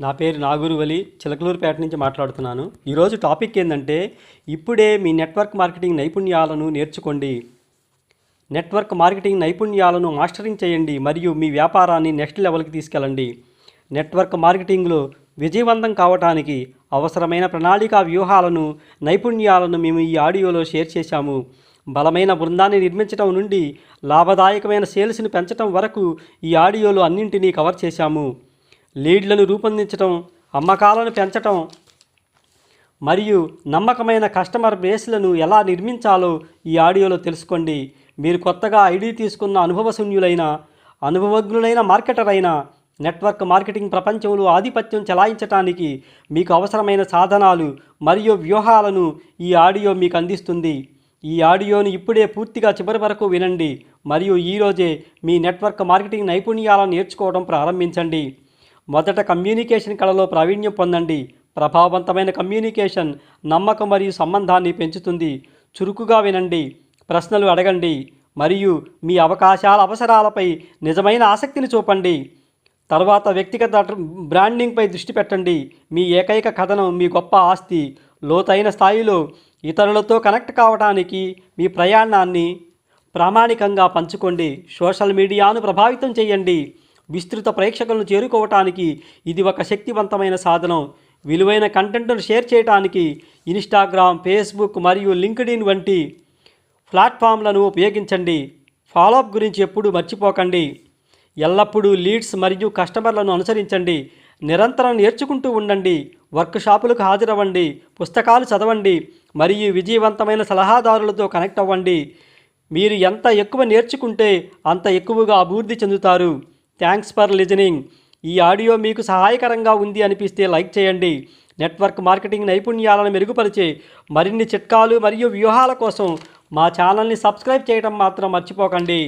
నా పేరు నాగూరువలి చిలకలూరుపేట నుంచి మాట్లాడుతున్నాను. ఈరోజు టాపిక్ ఏంటంటే ఇప్పుడే మీ నెట్వర్క్ మార్కెటింగ్ నైపుణ్యాలను నేర్చుకోండి. నెట్వర్క్ మార్కెటింగ్ నైపుణ్యాలను మాస్టరింగ్ చేయండి మరియు మీ వ్యాపారాన్ని నెక్స్ట్ లెవెల్కి తీసుకెళ్ళండి. నెట్వర్క్ మార్కెటింగ్లో విజయవంతం కావడానికి అవసరమైన ప్రణాళికా వ్యూహాలను నైపుణ్యాలను మేము ఈ ఆడియోలో షేర్ చేశాము. బలమైన బృందాన్ని నిర్మించడం నుండి లాభదాయకమైన సేల్స్ని పెంచడం వరకు ఈ ఆడియోలో అన్నింటినీ కవర్ చేశాము. లీడ్లను రూపొందించడం అమ్మకాలను పెంచటం మరియు నమ్మకమైన కస్టమర్ బేస్లను ఎలా నిర్మించాలో ఈ ఆడియోలో తెలుసుకోండి. మీరు కొత్తగా ఐడి తీసుకున్న అనుభవశూన్యులైన అనుభవజ్ఞులైన మార్కెటర్ అయిన నెట్వర్క్ మార్కెటింగ్ ప్రపంచంలో ఆధిపత్యం చెలాయించటానికి మీకు అవసరమైన సాధనాలు మరియు వ్యూహాలను ఈ ఆడియో మీకు అందిస్తుంది. ఈ ఆడియోని ఇప్పుడే పూర్తిగా చివరి వరకు వినండి మరియు ఈరోజే మీ నెట్వర్క్ మార్కెటింగ్ నైపుణ్యాలను నేర్చుకోవడం ప్రారంభించండి. మొదట కమ్యూనికేషన్ కళలో ప్రావీణ్యం పొందండి. ప్రభావవంతమైన కమ్యూనికేషన్ నమ్మకం మరియు సంబంధాన్ని పెంచుతుంది. చురుకుగా వినండి. ప్రశ్నలు అడగండి. మరియు మీ అవకాశాల అవసరాలపై నిజమైన ఆసక్తిని చూపండి. తర్వాత వ్యక్తిగత బ్రాండింగ్పై దృష్టి పెట్టండి. మీ ఏకైక కథనం మీ గొప్ప ఆస్తి లోతైన స్థాయిలో ఇతరులతో కనెక్ట్ కావడానికి మీ ప్రయాణాన్ని ప్రామాణికంగా పంచుకోండి. సోషల్ మీడియాను ప్రభావితం చేయండి. విస్తృత ప్రేక్షకులను చేరుకోవటానికి ఇది ఒక శక్తివంతమైన సాధనం. విలువైన కంటెంట్ను షేర్ చేయడానికి ఇన్స్టాగ్రామ్ ఫేస్బుక్ మరియు లింక్డ్ఇన్ వంటి ప్లాట్ఫామ్లను ఉపయోగించండి. ఫాలోఅప్ గురించి ఎప్పుడూ మర్చిపోకండి. ఎల్లప్పుడూ లీడ్స్ మరియు కస్టమర్లను అనుసరించండి. నిరంతరం నేర్చుకుంటూ ఉండండి. వర్క్ షాపులకు హాజరవ్వండి. పుస్తకాలు చదవండి. మరియు విజయవంతమైన సలహాదారులతో కనెక్ట్ అవ్వండి. మీరు ఎంత ఎక్కువ నేర్చుకుంటే అంత ఎక్కువగా అభివృద్ధి చెందుతారు. థ్యాంక్స్ ఫర్ లిజనింగ్ ఈ ఆడియో మీకు సహాయకరంగా ఉంది అనిపిస్తే లైక్ చేయండి. నెట్వర్క్ మార్కెటింగ్ నైపుణ్యాలను మెరుగుపరిచే మరిన్ని చిట్కాలు మరియు వ్యూహాల కోసం మా ఛానల్ని సబ్స్క్రైబ్ చేయడం మాత్రం మర్చిపోకండి.